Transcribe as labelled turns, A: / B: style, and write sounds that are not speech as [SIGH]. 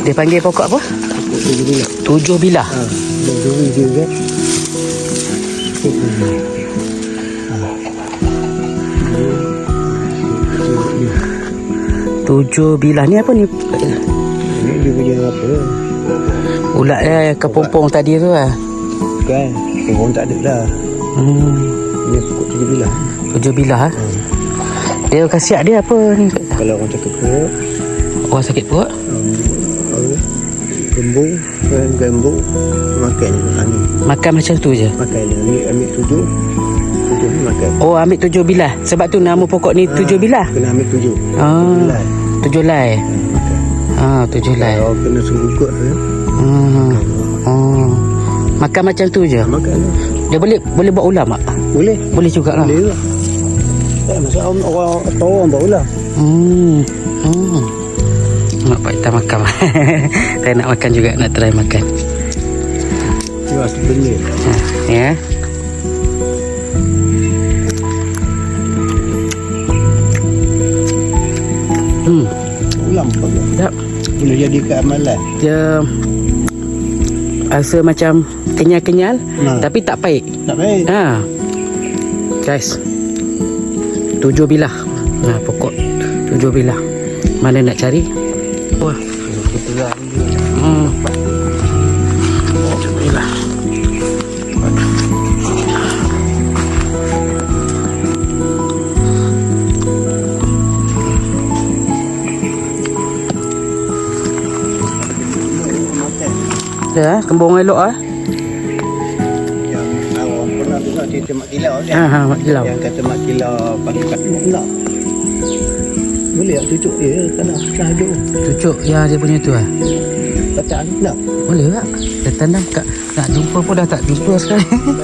A: Dia panggil pokok apa?
B: Tujuh bilah.
A: Tujuh bilah.
B: Ha, ada duri dia kan.
A: Tujuh bilah ni apa ni?
B: Ini dia punya apa?
A: Ulat eh kepompong tadi tu lah.
B: Kan? Orang tak ada dah.
A: Hmm.
B: Ini pokok tujuh bilah.
A: Tujuh bilah eh. Dia khasiat dia apa ni?
B: Kalau orang cakap perut,
A: Orang sakit perut?
B: um? Gembung, kan gembung, makan angin.
A: Makan macam tu je.
B: Makan ambil, ambil tujuh, tujuh ni makan.
A: Oh ambil tujuh bilah. Sebab tu nama pokok ni tujuh bilah.
B: Kena ambil tujuh.
A: Ah,
B: Bilah.
A: tujuh lai.
B: Ha, makan.
A: Ah, tujuh lai.
B: Kalau kena sungguh kan?
A: Hmm. Oh. Makan macam tu je.
B: Makan lah.
A: Dia boleh boleh buat ulam tak?
B: Boleh.
A: Boleh jugalah.
B: Boleh lah. Tak masalah orang, orang orang bawa lah.
A: Hmm. Hmm. Mak pak kita makan. [LAUGHS] Saya nak makan juga nak try makan.
B: Dia sebenarnya.
A: Ha, ya. Hmm.
B: Ulam bagus.
A: Sedap.
B: Boleh jadi ke amalan.
A: Dia rasa macam kenyal-kenyal
B: Ha.
A: tapi tak pahit.
B: Tak baik.
A: Ha. Guys. Tujuh bilah. Nah, pokok tujuh bilah. Mana nak cari? Wah. Bilah.
B: Makan.
A: Ya, kembung elok ah.
B: Awak cerita Mak Kilau kan?
A: Ha ha, mak kilau.
B: Yang kata Mak Kilau pakai kat pula. Boleh tak cucuk dia kena syahdu.
A: Cucuk ya dia punya tu ah.
B: Bacaan tak?
A: Boleh tak? Dah tanam kat nak jumpa pun dah tak jumpa sekarang. [LAUGHS]